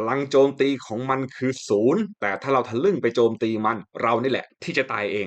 พลังโจมตีของมันคือศูนย์แต่ถ้าเราทะลึ่งไปโจมตีมัน เรานี่แหละที่จะตายเอง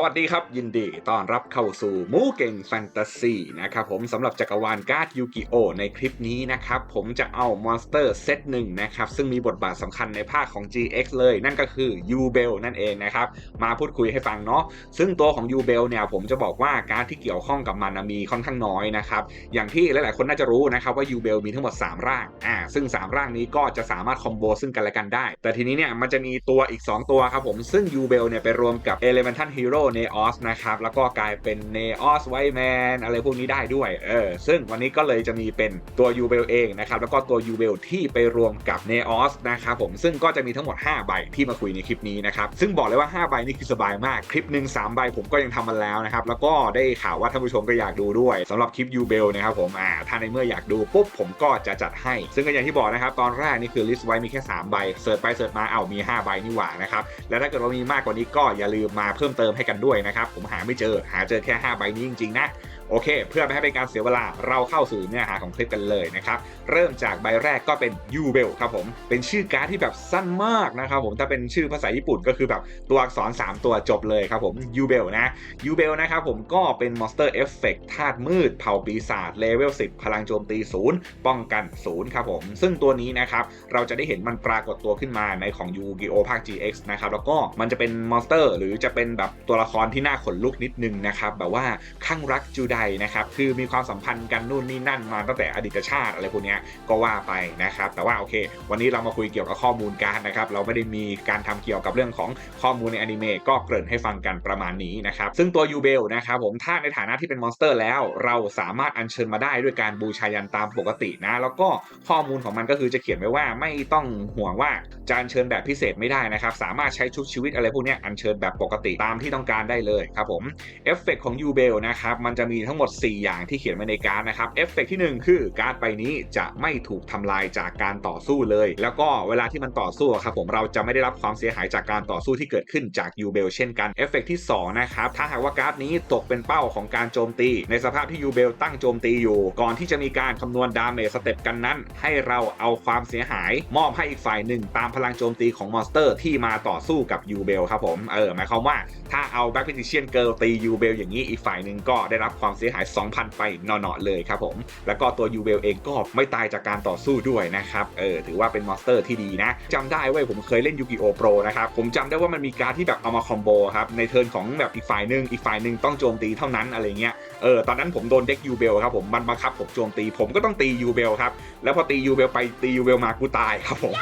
สวัสดีครับ ยินดีต้อนรับเข้าสู่มูเก่งแฟนตาซีนะครับผมสำหรับจักรวาลการ์ดยูกิโอในคลิปนี้นะครับผมจะเอามอนสเตอร์เซตหนึ่งนะครับซึ่งมีบทบาทสำคัญในภาคของ GX เลยนั่นก็คือยูเบลนั่นเองนะครับมาพูดคุยให้ฟังเนาะซึ่งตัวของยูเบลเนี่ยผมจะบอกว่าการดที่เกี่ยวข้องกับมันมีค่อนข้างน้อยนะครับอย่างที่หลายๆคนน่าจะรู้นะครับว่ายูเบลมีทั้งหมด 3 ร่างอ่าซึ่ง 3 ร่างนี้ก็จะสามารถคอมโบซึ่งกันและกันได้ แต่ทีนี้เนี่ยมันจะมีตัวอีก 2 ตัวครับผมซึ่งยูเบลเนี่ยไปรวมกับ Elemental Hero Neos นะครับ แล้วก็กลายเป็น Neos White Man อะไรพวกนี้ได้ด้วย เออ ซึ่งวันนี้ก็เลยจะมีเป็นตัวยูเบลเองนะครับ แล้วก็ตัวยูเบลที่ไปรวมกับ Neos นะครับผม ซึ่งก็จะมีทั้งหมด 5 ใบที่มาคุยในคลิปนี้นะครับ ซึ่งบอกเลยว่า 5 ใบนี่คือสบายมาก คลิปหนึ่ง3ใบผมก็ยังทำมาแล้วนะครับ แล้วก็ได้ข่าวว่าท่านผู้ชมก็อยากดูด้วยสำหรับคลิปยูเบลนะครับผม อ่า ถ้าในเมื่ออยากดูปุ๊บผมก็จะจัดให้ ซึ่งก็อย่างที่บอกนะครับ ตอนแรกนี่คือลิสต์ไว้มีแค่ 3 ใบ เสิร์ชไปเสิร์ชมา เอามี 5 ใบนี่หว่านะครับ แล้วถ้าเกิดว่ามีมากกว่านี้ก็อย่าลืมมาเพิ่มเติมให้กันด้วยนะครับ ผมหาไม่เจอหาเจอแค่ 5 ใบนี้จริงๆนะ โอเค เพื่อไม่ให้เป็นการเสียเวลาเราเข้าสู่เนื้อหาของคลิปกันเลยนะครับเริ่มจากใบแรกก็เป็นยูเบลครับผมเป็นชื่อการ์ดที่แบบสั้นมากนะครับผมถ้าเป็นชื่อภาษาญี่ปุ่นก็คือแบบตัวอักษร 3 ตัวจบเลยครับผมยูเบลนะยูเบลนะครับผมก็เป็นมอนสเตอร์เอฟเฟกธาตุมืดเผ่าปีศาจเลเวล10 พลังโจมตี0ป้องกัน0ครับผมซึ่งตัวนี้นะครับเราจะได้เห็นมันปรากฏตัวขึ้นมาในของยูกิโอภาค GX นะครับแล้วก็มันจะเป็นมอนสเตอร์หรือจะเป็นแบบตัวละครที่น่าขนลุกนิดนึงนะครับแบบว่าข้างรักจูไดนะครับคือมีความสัมพันธ์กันนู่นนี่นั่นมาตั้งแต่อดีตชาติอะไรพวกนี้ก็ว่าไปนะครับแต่ว่าโอเค วันนี้เรามาคุยเกี่ยวกับข้อมูลการนะครับเราไม่ได้มีการทำเกี่ยวกับเรื่องของข้อมูลในอนิเมะก็เกริ่นให้ฟังกันประมาณนี้นะครับซึ่งตัวยูเบลนะครับผมถ้าในฐานะที่เป็นมอนสเตอร์แล้ว เราสามารถอัญเชิญมาได้ด้วยการบูชายันตามปกตินะ แล้วก็ข้อมูลของมันก็คือจะเขียนไว้ว่าไม่ต้องห่วงว่าจะอัญเชิญแบบพิเศษไม่ได้นะครับสามารถใช้ชุดชีวิตอะไรพวกนี้อัญเชิญแบบปกติตามที่ต้องการได้เลยครับผมเอฟเฟกของยูเบลนะครับมันจะมีทั้งหมด 4 อย่างที่เขียนไว้ในการ์ดนะครับเอฟเฟกที่ 1 คือการ์ดใบนี้จะไม่ถูกทำลายจากการต่อสู้เลย แล้วก็เวลาที่มันต่อสู้ครับผมเราจะไม่ได้รับความเสียหายจากการต่อสู้ที่เกิดขึ้นจากยูเบลเช่นกันเอฟเฟกที่2นะครับถ้าหากว่าการ์ดนี้ตกเป็นเป้าของการโจมตี ในสภาพที่ยูเบลตั้งโจมตีอยู่ ก่อนที่จะมีการคำนวณดาเมจสเต็ปกันนั้น ให้เราเอาความเสียหาย มอบให้อีกฝ่ายหนึ่งตามพลังโจมตีของมอนสเตอร์ ที่มาต่อสู้กับยูเบลครับผมเออหมายความว่าถ้าเอาแบ็กพิทิเชียนเกิลตียูเบลอย่างนี้อีกฝ่ายหนึ่งก็ได้รับความเสียหาย 2,000 ไปเนาะๆเลยครับผม แล้วก็ตัวยูเบลเองก็ไม่ตายจากการต่อสู้ด้วยนะครับ เออ ถือว่าเป็นมอนสเตอร์ที่ดีนะจำได้เว้ยผมเคยเล่นยูกิโอโปรนะครับ ผมจำได้ว่ามันมีการที่แบบเอามาคอมโบครับ ในเทิร์นของแบบอีกฝ่ายหนึ่งอีกฝ่ายหนึ่งต้องโจมตีเท่านั้นอะไรเงี้ย เออตอนนั้นผมโดนเด็กยูเบลครับผมมันบังคับผมโจมตี ผมก็ต้องตียูเบลครับแล้วพอตียูเบลไปตียูเบลมากูตายครับผม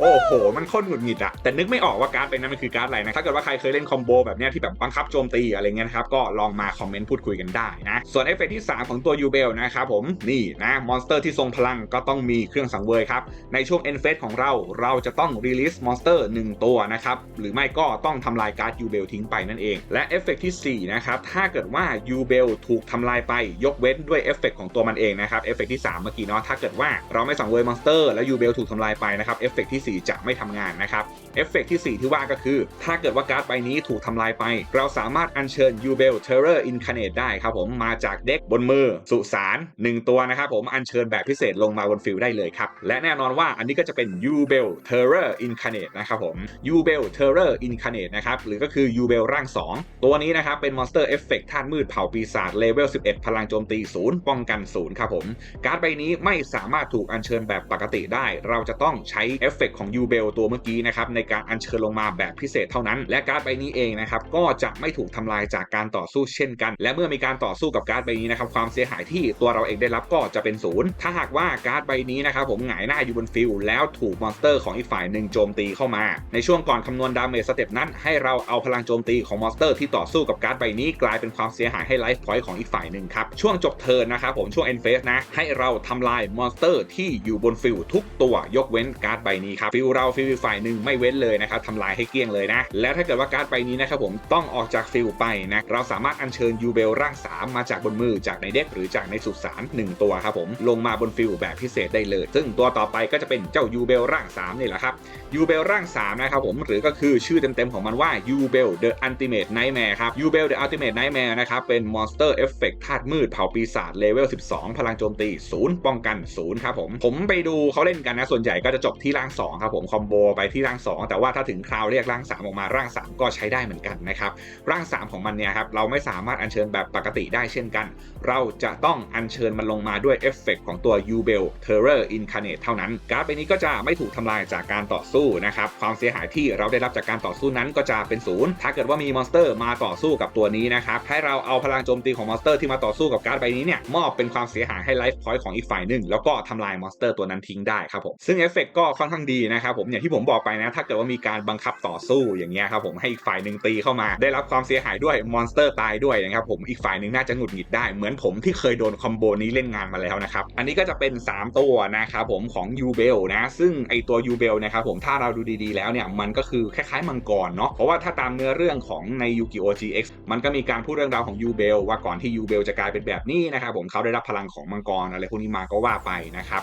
โอ้โห มันคตรหงุดหงิดอะแต่นึกไม่ออกว่าการ์ดเป็นนั้นมันคือการ์ดอะไรนะถ้าเกิดว่าใครเคยเล่นคอมโบแบบเนี้ยที่แบบบังคับโจมตีอะไรเงี้ยนะครับก็ลองมาคอมเมนต์พูดคุยกันได้นะส่วนเอฟเฟกที่ 3 ของตัวยูเบลนะครับผมนี่นะมอนสเตอร์ที่ทรงพลังก็ต้องมีเครื่องสังเวยครับในช่วงเอ็นเฟสของเราเราจะต้องรีลิสมอนสเตอร์1ตัวนะครับหรือไม่ก็ต้องทำลายการ์ดยูเบลทิ้งไปนั่นเอง และเอฟเฟกที่4นะครับถ้าเกิดว่ายูเบลถูกทำลายไปยกเว้นด้วยเอฟเฟกของตัวมันเองนะครับเอฟเฟกที่ 3 เมื่อกี้เนาะถ้าเกิดว่าเราไม่สังเวยมอนสเตอร์แล้วยูเบลถูกทำลายไปนะครับเอฟเฟกที่ 4 จะไม่ทำงานนะครับเอฟเฟกที่ 4 ที่ว่าก็คือ ถ้าเกิดว่าการ์ดใบนี้ถูกทำลายไป เราสามารถอัญเชิญยูเบลเทอร์เรอร์อินคาเนตได้ครับผมมาจากเด็กบนมือสุสาน1 ตัวนะครับผมอัญเชิญแบบพิเศษลงมาบนฟิลได้เลยครับและแน่นอนว่าอันนี้ก็จะเป็น u b e l Terror Incarnate นตนะครับผม u b e l Terror Incarnate นะครับหรือก็คือ u b e l ร่าง 2 ตัวนี้นะครับเป็นมอนสเตอร์เอฟเฟกธาตุมืดเผ่าปีศาจเลเวล 11 พลังโจมตี 0 ป้องกัน 0 ครับผม การ์ดใบนี้ไม่สามารถถูกอัญเชิญแบบปกติได้ เราจะต้องใช้เอฟเฟกของ u b e l ตัวเมื่อกี้นะครับ ในการอัญเชิญลงมาแบบพิเศษเท่านั้น และการ์ดใบนี้เองนะครับ ก็จะไม่ถูกทำลายจากการต่อสู้เช่นกัน และเมื่อมีการต่อสู้กับการ์ดใบนี้นะครับ ความเสียหายที่ตัวเราเองได้รับก็จะเป็นศูนย์ถ้าหากว่าการ์ดใบนี้นะครับผมหงายหน้าอยู่บนฟิลแล้วถูกมอนสเตอร์ของอีกฝ่ายหนึ่งโจมตีเข้ามา ในช่วงก่อนคำนวณดาเมจสเต็ปนั้นให้เราเอาพลังโจมตีของมอนสเตอร์ที่ต่อสู้กับการ์ดใบนี้กลายเป็นความเสียหายให้ไลฟ์พอยต์ของอีกฝ่ายหนึ่งครับ ช่วงจบเทิร์นนะครับผมช่วงเอ็นเฟสนะ ให้เราทำลายมอนสเตอร์ที่อยู่บนฟิลทุกตัวยกเว้นการ์ดใบนี้ครับฟิลเราฟิลฝ่ายหนึ่งไม่เว้นเลยนะครับทำลายให้เกลี้ยงเลยนะ และถ้าเกิดว่าการ์ดใบนี้นะครับผมต้องออกจากฟิลไปนะเราสามารถอัญเชิญยูเบลร่าง 3 มามาจากบนมือจากในเด็กหรือจากในสุสาน1ตัวครับผมลงมาบนฟิลแบบพิเศษได้เลย ซึ่งตัวต่อไปก็จะเป็นเจ้ายูเบลร่าง3นี่แหละครับยูเบลร่าง3นะครับผมหรือก็คือชื่อเต็มๆของมันว่ายูเบล The Ultimate Nightmare ครับยูเบล The Ultimate Nightmare นะครับเป็นมอนสเตอร์เอฟเฟกต์ธาตุมืดเผ่าปีศาจเลเวล 12 พลังโจมตี 0 ป้องกัน 0 ครับผม ผมไปดูเขาเล่นกันนะ ส่วนใหญ่ก็จะจบที่ร่าง 2 ครับผม คอมโบไปที่ร่าง 2 แต่ว่าถ้าถึงคราวเรียกร่าง 3 ออกมาร่าง 3 ก็ใช้ได้เหมือนกันนะครับ ร่าง 3 ของมันเนี่ยครับ เราไม่สามารถอัญเชิญแบบปกติได้เช่นกัน เราจะต้องอัญเชิญมันลงมาด้วยเอฟเฟกต์ของตัว u b e l Terror Incarnate เท่านั้นการ์ดใบนี้ก็จะไม่ถูกทำลายจากการต่อสู้นะครับความเสียหายที่เราได้รับจากการต่อสู้นั้นก็จะเป็นศูนย์ถ้าเกิดว่ามีมอนสเตอร์มาต่อสู้กับตัวนี้นะครับให้เราเอาพลังโจมตีของมอนเตอร์ที่มาต่อสู้กับการ์ดใบนี้เนี่ยมอบเป็นความเสียหายให้ไลฟ์พอยต์ของอีกฝ่ายหนึ่งแล้วก็ทำลายมอนสเตอร์ตัวนั้นทิ้งได้ครับผมซึ่งเอฟเฟกก็ค่อนข้างดีนะครับผมอย่างที่ผมบอกไปนะถ้าเกิดว่ามีการบังคับต่อสู้อย่างเงี้ยครับผมให้อีกฝ่ายหนึ่งตีเข้ามา ได้รับความเสียหายด้วยมอนสเตอร์ตายด้วยนะครับผมอีกฝ่ายหนึ่งน่าจะหงุดหงิดได้เหมือนผมที่เคยโดนคอมโบนี้เล่นงานมาแล้วนะครับอันนี้ก็จะเป็น 3 ตัวนะครับผมของยูเบลนะซึ่งไอตัวยูเบลนะครับผมถ้าเราดูดีๆแล้วเนี่ยมันก็คือคล้ายๆมังกรเนาะเพราะว่าถ้าตามเนื้อเรื่องของในยูกิโอ GX มันก็มีการพูดเรื่องราวของยูเบลว่าก่อนที่ยูเบลจะกลายเป็นแบบนี้นะครับผมเขาได้รับพลังของมังกรอะไรพวกนี้มาก็ว่าไปนะครับ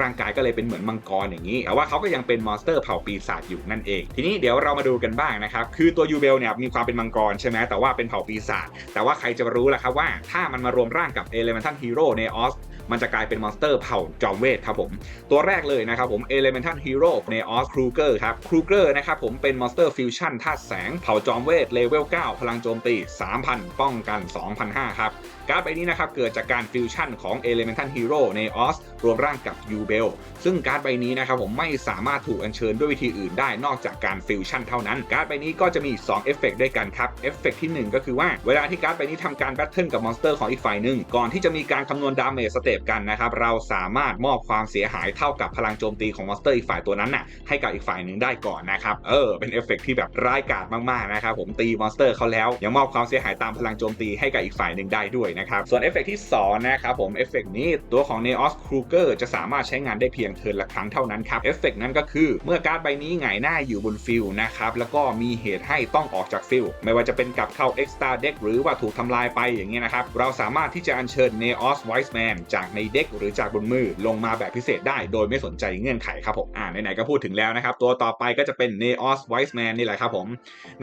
ร่างกายก็เลยเป็นเหมือนมังกรอย่างนี้ แต่ว่าเขาก็ยังเป็นมอนสเตอร์เผ่าปีศาจอยู่นั่นเอง ทีนี้เดี๋ยวเรามาดูกันบ้างนะครับ คือตัวยูเบลเนี่ยมีความเป็นมังกรใช่ไหมแต่ว่าเป็นเผ่าปีศาจ แต่ว่าใครจะรู้ล่ะครับว่าถ้ามันมารวมร่างกับเอเลเมนทัลฮีโร่ในออสมันจะกลายเป็นมอนสเตอร์เผ่าจอมเวทครับผม ตัวแรกเลยนะครับผม Elemental Hero ในออสครูเกอร์ครับครูเกอร์นะครับผมเป็นมอนสเตอร์ฟิวชั่นธาตุแสงเผ่าจอมเวทเลเวล 9 พลังโจมตี 3,000 ป้องกัน 2,500 ครับ การ์ดใบนี้นะครับเกิดจากการฟิวชั่นของ Elemental Hero ในออสรวมร่างกับ u b e l ซึ่งการ์ดใบนี้นะครับผมไม่สามารถถูกอัญเชิญด้วยวิธีอื่นได้นอกจากการฟิวชั่นเท่านั้น การ์ดใบนี้ก็จะมี 2 เอฟเฟกด้วยกันครับ เอฟเฟกที่ 1 ก็คือว่าเวลาที่การ์ดใบนี้ทำการแบทเทิลกับมอนสเตอร์ของอีกฝ่ายหนึ่งก่อนที่จะมีการคำนวณดาเมจสเตปกันนะครับเราสามารถมอบความเสียหายเท่ากับพลังโจมตีของมอนสเตอร์อีกฝ่ายตัวนั้นน่ะให้กับอีกฝ่ายหนึ่งได้ก่อนนะครับเออเป็นเอฟเฟกที่แบบร้ายกาจมากๆนะครับผมตีมอนสเตอร์เขาแล้วยังมอบความเสียหายตามพลังโจมตีให้กับอีกฝ่ายหนึ่งได้ด้วยนะครับ ส่วนเอฟเฟกที่2นะครับผมเอฟเฟกนี้ตัวของ Neos Kruger จะสามารถใช้งานได้เพียงเทิร์นละครั้งเท่านั้นครับเอฟเฟกนั้นก็คือเมื่อการ์ดใบนี้หงายหน้าอยู่บนฟิลนะครับแล้วก็มีเหตุให้ต้องออกจากฟิลไม่ว่าจะเป็นกลับเข้า Extra Deck หรือว่าถูกทำลายไปอย่างเงี้ยนะครับเราสามารถที่จะอัญเชิญ Neos Wise Man จากในเด็กหรือจากบนมือลงมาแบบพิเศษได้โดยไม่สนใจเงื่อนไขครับผมอ่าไหนๆก็พูดถึงแล้วนะครับตัวต่อไปก็จะเป็น Neos Wise Man นี่แหละครับผม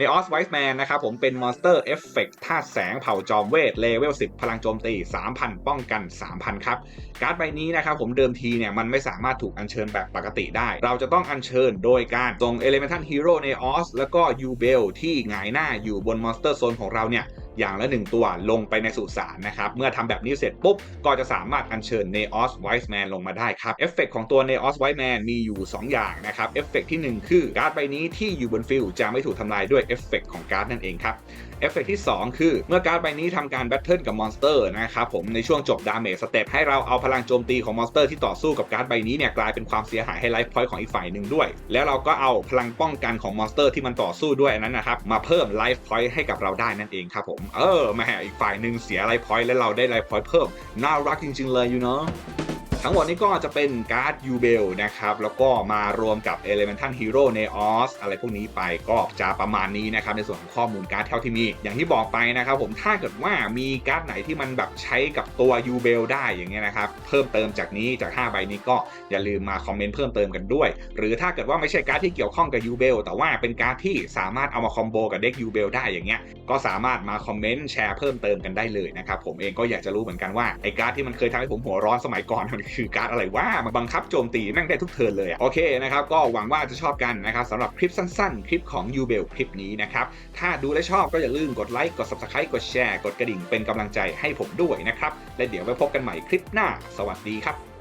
Neos Wise Man นะครับผมเป็นมอนสเตอร์เอฟเฟกต์ธาตุแสงเผ่าจอมเวทเลเวล10พลังโจมตี 3,000 ป้องกัน 3,000 ครับ การ์ดใบนี้นะครับผมเดิมทีเนี่ยมันไม่สามารถถูกอัญเชิญแบบปกติได้ เราจะต้องอัญเชิญโดยการส่ง Elemental Hero ในออสแล้วก็ u b e l ที่หงายหน้าอยู่บนมอนสเตอร์โซนของเราเนี่ยอย่างละ 1 ตัวลงไปในสุสานนะครับ เมื่อทำแบบนี้เสร็จปุ๊บ ก็จะสามารถอัญเชิญ Neos Wise Man ลงมาได้ครับเอฟเฟกของตัว Neos Wise Man มีอยู่ 2 อย่างนะครับ เอฟเฟกที่ 1 คือการ์ดใบนี้ที่อยู่บนฟิลจะไม่ถูกทำลายด้วยเอฟเฟกของการ์ดนั่นเองครับเอฟเฟกที่ 2 คือ เมื่อการ์ดใบนี้ทำการแบทเทิลกับมอนสเตอร์นะครับผมในช่วงจบดาเมจสเต็ปให้เราเอาพลังโจมตีของมอนสเตอร์ที่ต่อสู้กับการ์ดใบนี้เนี่ยกลายเป็นความเสียหายให้ไลฟ์พอยต์ของอีกฝ่ายหนึ่งด้วย แล้วเราก็เอาพลังป้องกันของมอนสเตอร์ที่มันต่อสู้ด้วยนั้นนะครับมาเพิ่มไลฟ์พอยต์ให้กับเราได้นั่นเองครับผมเออแม่อีกฝ่ายหนึ่งเสียไลฟ์พอยต์และเราได้ไลฟ์พอยต์เพิ่มน่ารักจริง ๆ เลยอยู่เนาะ ทั้งหมดนี้ก็จะเป็นการ์ดยูเบลนะครับ แล้วก็มารวมกับ Elemental Hero n e o s อะไรพวกนี้ไปก็จะประมาณนี้นะครับในส่วนของข้อมูลการ์ดเท่าที่มี อย่างที่บอกไปนะครับผมถ้าเกิดว่ามีการ์ดไหนที่มันแบบใช้กับตัวยูเบลได้อย่างเงี้ยนะครับ เพิ่มเติมจากนี้จาก 5 ใบนี้ก็อย่าลืมมาคอมเมนต์เพิ่มเติมกันด้วย หรือถ้าเกิดว่าไม่ใช่การ์ดที่เกี่ยวข้องกับยูเบลแต่ว่าเป็นการ์ดที่สามารถเอามาคอมโบกับเด็กยูเบลได้อย่างเงี้ยก็สามารถมาคอมเมนต์แชร์เพิ่มเติมกันได้เลยนะครับผมเองก็อยากจะรู้เหมือนกันว่าไอ้การ์ดที่มันเคยทำให้ผมหัวร้อนสมัยก่อนมันคือการ์ดอะไรวะมาบังคับโจมตีแม่งได้ทุกเทิร์นเลยอะโอเคนะครับก็หวังว่าจะชอบกันนะครับสำหรับคลิปสั้นๆ คลิปของยูเบลคลิปนี้นะครับถ้าดูและชอบก็อย่าลืมกดไลค์กด subscribe กดแชร์กดกระดิ่งเป็นกำลังใจให้ผมด้วยนะครับและเดี๋ยวไว้พบกันใหม่คลิปหน้า สวัสดีครับ